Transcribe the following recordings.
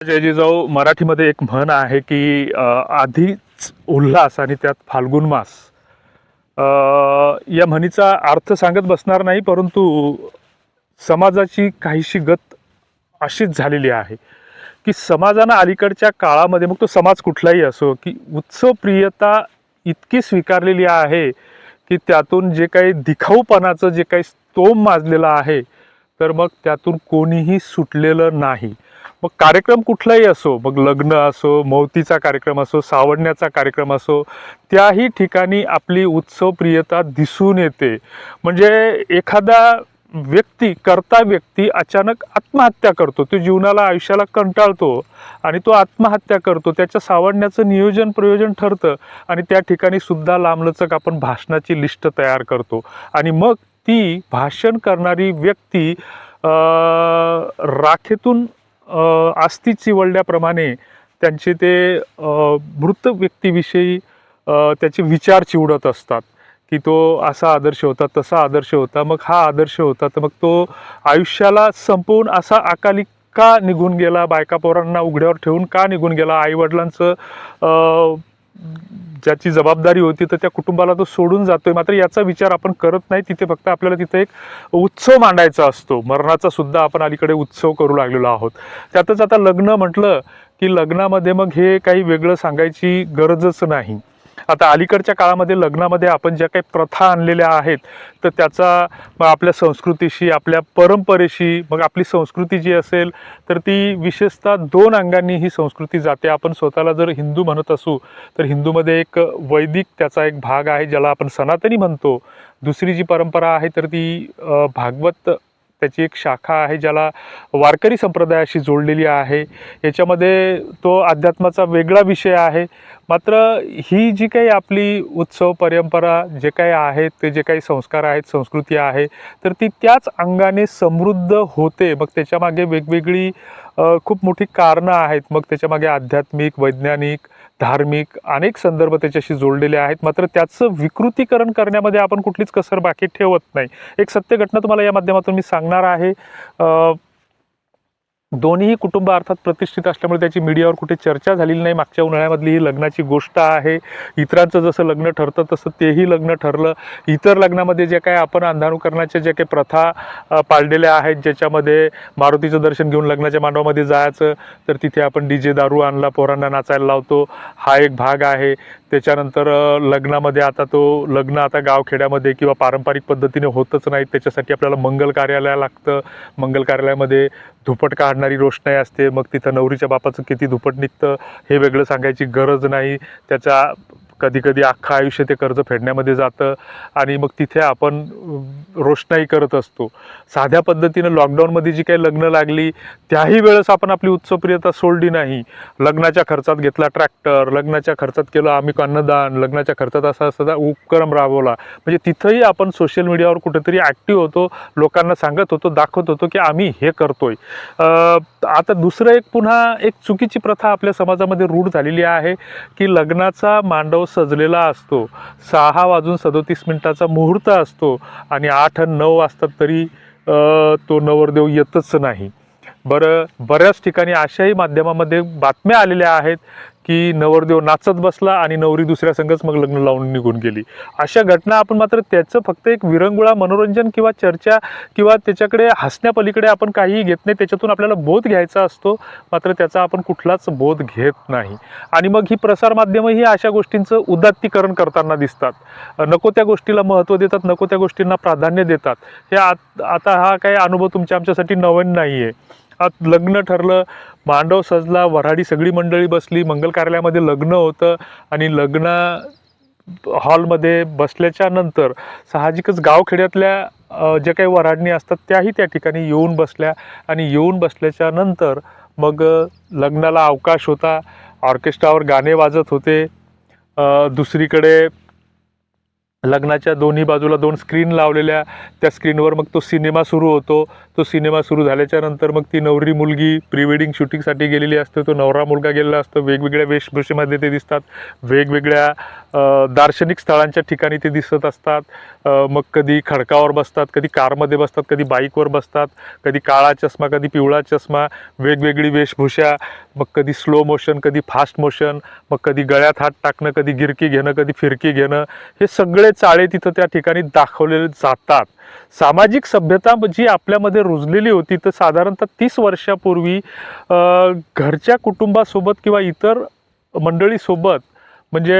जय जिजाऊ मराठीमध्ये एक म्हण आहे की आधीच उल्हास आणि त्यात फाल्गुन मास. या म्हणीचा अर्थ सांगत बसणार नाही परंतु समाजाची काहीशी गत अशीच झालेली आहे की समाजानं अलीकडच्या काळामध्ये मग तो समाज कुठलाही असो की उत्सवप्रियता इतकी स्वीकारलेली आहे की त्यातून जे काही दिखाऊपणाचं जे काही स्तोम माजलेलं आहे तर मग त्यातून कोणीही सुटलेलं नाही. मग कार्यक्रम कुठलाही असो मग लग्न असो मौतीचा कार्यक्रम असो सावडण्याचा कार्यक्रम असो त्याही ठिकाणी आपली उत्सवप्रियता दिसून येते. म्हणजे एखादा व्यक्ती करता व्यक्ती अचानक आत्महत्या करतो. तो जीवनाला आयुष्याला कंटाळतो आणि तो आत्महत्या करतो. त्याच्या सावडण्याचं नियोजन प्रयोजन ठरतं आणि त्या ठिकाणी सुद्धा लांबलचक आपण भाषणाची लिस्ट तयार करतो. आणि मग ती भाषण करणारी व्यक्ती राखेतून आस्ती चिवळल्याप्रमाणे चिवडल्याप्रमाणे त्यांचे ते मृत व्यक्तीविषयी त्याचे विचार चिवडत असतात की तो असा आदर्श होता तसा आदर्श होता मग हा आदर्श होता तर मग तो आयुष्याला संपवून असा अकाली का निघून गेला बायका पोरांना उघड्यावर ठेवून का निघून गेला आईवडिलांचं ज्याची जबाबदारी होती तर त्या कुटुंबाला तो सोडून जातोय. मात्र याचा विचार आपण करत नाही. तिथे फक्त आपल्याला तिथे एक उत्सव मांडायचा असतो. मरणाचा सुद्धा आपण अलीकडे उत्सव करू लागलेलो आहोत. त्यातच आता लग्न म्हटलं की लग्नामध्ये मग हे काही वेगळं सांगायची गरजच नाही. आता अलीकडच्या काळामध्ये लग्नामध्ये आपण ज्या काही प्रथा आणलेल्या आहेत तर त्याचा मग आपल्या संस्कृतीशी आपल्या परंपरेशी मग आपली संस्कृती जी असेल तर ती विशेषतः दोन अंगांनी ही संस्कृती जाते. आपण स्वतःला जर हिंदू म्हणत असू तर हिंदूमध्ये एक वैदिक त्याचा एक भाग आहे ज्याला आपण सनातनी म्हणतो. दुसरी जी परंपरा आहे तर ती भागवत त्याची एक शाखा आहे ज्याला वारकरी संप्रदायाशी जोडलेली आहे. याच्यामध्ये तो अध्यात्माचा वेगळा विषय आहे. मात्र ही जी काही आपली उत्सव परंपरा जे काही आहेत ते जे काही संस्कार आहेत संस्कृती आहे तर ती त्याच अंगाने समृद्ध होते. मग त्याच्यामागे वेगवेगळी खूप मोठी कारणं आहेत. मग त्याच्यामागे आध्यात्मिक वैज्ञानिक धार्मिक अनेक संदर्भ त्याच्याशी जोडलेले आहेत. मात्र त्याचं विकृतीकरण करण्यामध्ये आपण कुठलीच कसर बाकी ठेवत नाही. एक सत्य घटना तुम्हाला या माध्यमातून मी सांगणार आहे. दोन्ही कुटुंब अर्थात प्रतिष्ठित असल्यामुळे त्याची मीडियावर कुठे चर्चा झालेली नाही. मागच्या उन्हाळ्यामधली ही लग्नाची गोष्ट आहे. इतरांचं जसं लग्न ठरतं तसं तेही लग्न ठरलं. इतर लग्नामध्ये जे काही आपण अंधानुकरणाच्या जे काही प्रथा पाळलेल्या आहेत ज्याच्यामध्ये मारुतीचं दर्शन घेऊन लग्नाच्या मांडवामध्ये जायचं तर तिथे आपण डी जे दारू आणला पोरांना नाचायला लावतो. हा एक भाग आहे. त्याच्यानंतर लग्नामध्ये आता तो लग्न आता गावखेड्यामध्ये किंवा पारंपरिक पद्धतीने होतच नाही. त्याच्यासाठी आपल्याला मंगल कार्यालय लागतं. मंगल कार्यालयामध्ये धुपट काढणारी रोषणाई असते. मग तिथं नवरीच्या बापाचं किती धुपट निघतं हे वेगळं सांगायची गरज नाही. त्याचा कधी कधी अख्खं आयुष्य ते कर्ज फेडण्यामध्ये जातं आणि मग तिथे आपण रोषणाई करत असतो. साध्या पद्धतीनं लॉकडाऊनमध्ये जी काही लग्न लागली त्याही वेळेस आपण आपली उत्सवप्रियता सोडली नाही. लग्नाच्या खर्चात घेतला ट्रॅक्टर लग्नाच्या खर्चात केलं आम्ही अन्नदान लग्नाच्या खर्चात असा असा उपक्रम राबवला. म्हणजे तिथंही आपण सोशल मीडियावर कुठेतरी ॲक्टिव्ह होतो. लोकांना सांगत होतो दाखवत होतो की आम्ही हे करतोय. आता दुसरं एक पुन्हा एक चुकीची प्रथा आपल्या समाजामध्ये रूढ झालेली आहे की लग्नाचा मांडव सजलेला असतो. सहा वाजून सदोतीस मिनिटाचा मुहूर्त असतो आणि आठ नऊ वाजतात तरी तो नवरदेव येतच नाही. बरं बऱ्याच ठिकाणी अशाही माध्यमामध्ये बातम्या आलेल्या आहेत की नवरदेव नाचत बसला आणि नवरी दुसऱ्या संघच मग लग्न लावून निघून गेली. अशा घटना आपण मात्र त्याचं फक्त एक विरंगुळा मनोरंजन किंवा चर्चा किंवा त्याच्याकडे हसण्यापलीकडे आपण काहीही घेत नाही त्याच्यातून आपल्याला बोध घ्यायचा असतो. मात्र त्याचा आपण कुठलाच बोध घेत नाही. आणि मग ही प्रसारमाध्यमंही अशा गोष्टींचं उदात्तीकरण करताना दिसतात. नको त्या गोष्टीला महत्त्व देतात नको त्या गोष्टींना प्राधान्य देतात. हे आत आता हा काही अनुभव तुमच्या आमच्यासाठी नवीन नाही आहे आत लग्न ठरलं मांडव सजला वऱ्हाडी सगळी मंडळी बसली मंगल कार्यालयामध्ये लग्न होतं आणि लग्न हॉलमध्ये बसल्याच्या नंतर साहजिकच गावखेड्यातल्या ज्या काही वऱ्हाडणी असतात त्याही त्या ठिकाणी येऊन बसल्या आणि येऊन बसल्याच्या नंतर मग लग्नाला अवकाश होता. ऑर्केस्ट्रावर गाणे वाजत होते. दुसरीकडे लग्नाच्या दोन्ही बाजूला दोन स्क्रीन लावलेल्या त्या स्क्रीनवर मग तो सिनेमा सुरू होतो. तो सिनेमा सुरू झाल्याच्यानंतर मग ती नवरी मुलगी प्री वेडिंग शूटिंगसाठी गेलेली असते. तो नवरा मुलगा गेलेला असतो. वेगवेगळ्या वेशभूषेमध्ये ते दिसतात. वेगवेगळ्या दार्शनिक स्थळांच्या ठिकाणी ते दिसत असतात. मग कधी खडकावर बसतात कधी कारमध्ये बसतात कधी बाईकवर बसतात कधी काळा चष्मा कधी पिवळा चष्मा वेगवेगळी वेशभूषा मग कधी स्लो मोशन कधी फास्ट मोशन मग कधी गळ्यात हात टाकणं कधी गिरकी घेणं कधी फिरकी घेणं हे सगळे चाळे तिथं त्या ठिकाणी दाखवलेले जातात. सामाजिक सभ्यता जी आपल्यामध्ये रुजलेली होती तर साधारणतः तीस वर्षापूर्वी घरच्या कुटुंबासोबत किंवा इतर मंडळीसोबत म्हणजे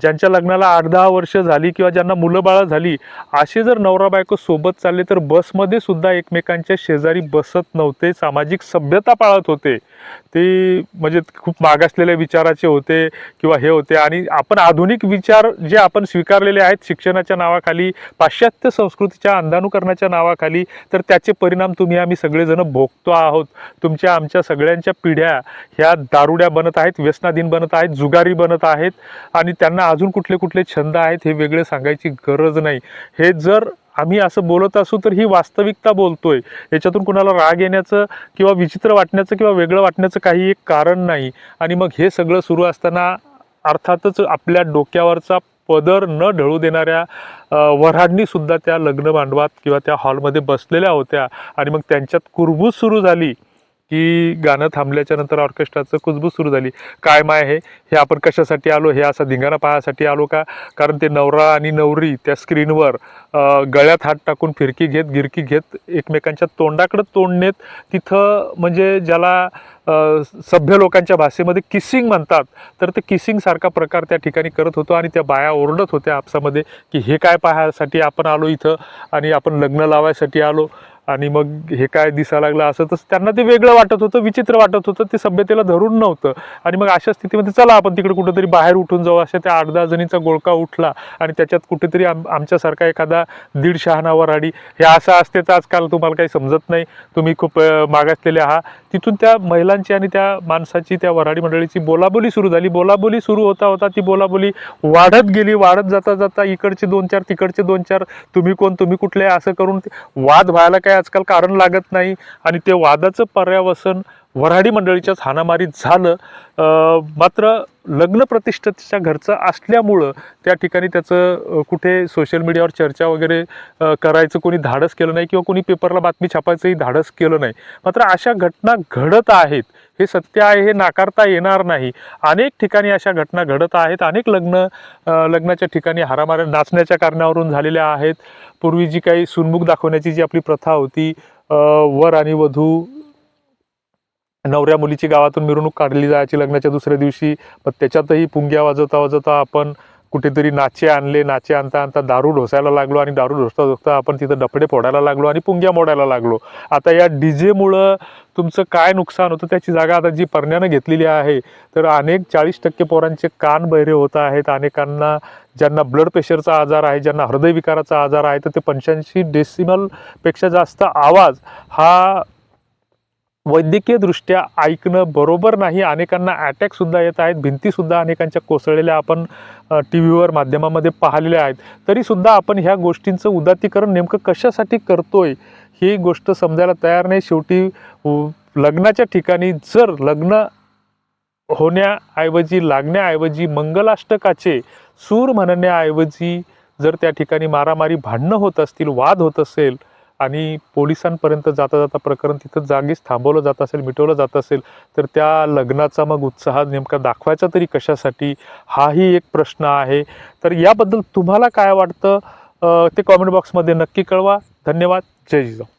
ज्यांच्या लग्नाला आठ दहा वर्ष झाली किंवा ज्यांना मुलं बाळं झाली असे जर नवरा बायको सोबत चालले तर बसमध्ये सुद्धा एकमेकांच्या शेजारी बसत नव्हते सामाजिक सभ्यता पाळत होते. ते म्हणजे खूप मागासलेल्या विचाराचे होते किंवा हे होते. आणि आपण आधुनिक विचार जे आपण स्वीकारलेले आहेत शिक्षणाच्या नावाखाली पाश्चात्य संस्कृतीच्या अंधानुकरणाच्या नावाखाली तर त्याचे परिणाम तुम्ही आम्ही सगळेजण भोगतो आहोत. तुमच्या आमच्या सगळ्यांच्या पिढ्या ह्या दारुड्या बनत आहेत व्यसनाधीन बनत आहेत जुगारी बनत आहेत. आणि त्यांना अजून कुठले कुठले छंद आहेत हे वेगळे सांगायची गरज नाही. हे जर आम्ही असं बोलत असू तर ही वास्तविकता बोलतोय. याच्यातून कुणाला राग येण्याचं किंवा विचित्र वाटण्याचं किंवा वेगळं वाटण्याचं काही एक कारण नाही. आणि मग हे सगळं सुरू असताना अर्थातच आपल्या डोक्यावरचा पदर न ढळू देणाऱ्या अ, त्या लग्न मांडवात किंवा त्या हॉलमध्ये बसलेल्या होत्या. आणि मग त्यांच्यात कुरबूज सुरू झाली. की गाणं थांबल्याच्या नंतर ऑर्केस्ट्राचं कुजबूज सुरू झाली. काय माय हे हे आपण कशासाठी आलो? हे असा धिंगाणा पाहायसाठी आलो का? कारण ते नवरा आणि नवरी त्या स्क्रीनवर गळ्यात हात टाकून फिरकी घेत गिरकी घेत एकमेकांच्या तोंडाकडं तोंड नेत तिथं म्हणजे ज्याला सभ्य लोकांच्या भाषेमध्ये किसिंग म्हणतात तर ते किसिंगसारखा प्रकार त्या ठिकाणी करत होतो आणि त्या बाया ओरडत होत्या आपसामध्ये की हे काय पाहायसाठी आपण आलो इथं? आणि आपण लग्न लावायसाठी आलो. आणि मग हे काय दिसायला लागलं असं तसं त्यांना ते वेगळं वाटत होतं विचित्र वाटत होतं ते सभ्यतेला धरून नव्हतं. आणि मग अशा स्थितीमध्ये चला आपण तिकडे कुठेतरी बाहेर उठून जाऊ अशा त्या आठ दहा जणींचा गोळका उठला आणि त्याच्यात कुठेतरी आम आमच्यासारखा एखादा दीड शहाणा आडी हे असं असते तर आजकाल तुम्हाला काही समजत नाही. तुम्ही खूप मागासलेले आहात. तिथून त्या महिलांची आणि त्या माणसाची त्या वराडी मंडळीची बोलाबोली सुरू झाली. बोलाबोली सुरू होता होता ती बोलाबोली वाढत गेली. वाढत जाता जाता इकडचे दोन चार तिकडचे दोन चार तुम्ही कोण तुम्ही कुठले असं करून वाद व्हायला काय आजकाल कारण लागत नाही आणि ते वादाचं पर्यावसन वऱ्हाडी मंडळीच्याच हाणामारीत झालं. मात्र लग्न प्रतिष्ठेच्या घरचं असल्यामुळं त्या ठिकाणी त्याचं कुठे सोशल मीडियावर चर्चा वगैरे करायचं कोणी धाडस केलं नाही किंवा कोणी पेपरला बातमी छापायचंही धाडस केलं नाही. मात्र अशा घटना घडत आहेत. हे सत्य आहे हे नाकारता येणार नाही. अनेक ठिकाणी अशा घटना घडत आहेत. अनेक लग्न लग्नाच्या ठिकाणी हारामाऱ्या नाचण्याच्या कारणावरून झालेल्या आहेत. पूर्वी जी काही सुनमुख दाखवण्याची जी आपली प्रथा होती वर आणि वधू नवऱ्या मुलीची गावातून मिरवणूक काढली जायची लग्नाच्या दुसऱ्या दिवशी मग त्याच्यातही पुंग्या वाजवता वाजवता आपण कुठेतरी नाचे आणले नाचे आणता आणता दारू ढोसायला लागलो आणि दारू ढोसता ढोसता आपण तिथं डफडे फोडायला लागलो आणि पुंग्या मोडायला लागलो. आता या डी जेमुळं तुमचं काय नुकसान होतं त्याची जागा आता जी परण्यानं घेतलेली आहे तर अनेक चाळीस टक्के पोरांचे कान बहिरे होत आहेत. अनेकांना ज्यांना ब्लड प्रेशरचा आजार आहे ज्यांना हृदयविकाराचा आजार आहे तर ते पंच्याऐंशी डेसिमलपेक्षा जास्त आवाज हा वैद्यकीयदृष्ट्या ऐकणं बरोबर नाही. अनेकांना अटॅकसुद्धा येत आहेत. भिंतीसुद्धा अनेकांच्या कोसळलेल्या आपण टी व्हीवर माध्यमामध्ये पाहिलेल्या आहेत. तरीसुद्धा आपण ह्या गोष्टींचं उदातीकरण नेमकं कशासाठी करतो आहे ही गोष्ट समजायला तयार नाही. शेवटी लग्नाच्या ठिकाणी जर लग्न होण्याऐवजी लागण्याऐवजी मंगलाष्टकाचे सूर म्हणण्याऐवजी जर त्या ठिकाणी मारामारी भांडणं होत असतील वाद होत असेल आणि पोलिसांपर्यंत जाता जाता प्रकरण तिथं जागीच थांबवलं जात असेल मिटवलं जात असेल तर त्या लग्नाचा मग उत्साह नेमका दाखवायचा तरी कशासाठी? हाही एक प्रश्न आहे. तर याबद्दल तुम्हाला काय वाटतं? ते कॉमेंट बॉक्समध्ये नक्की कळवा. धन्यवाद. जय जिजाऊ.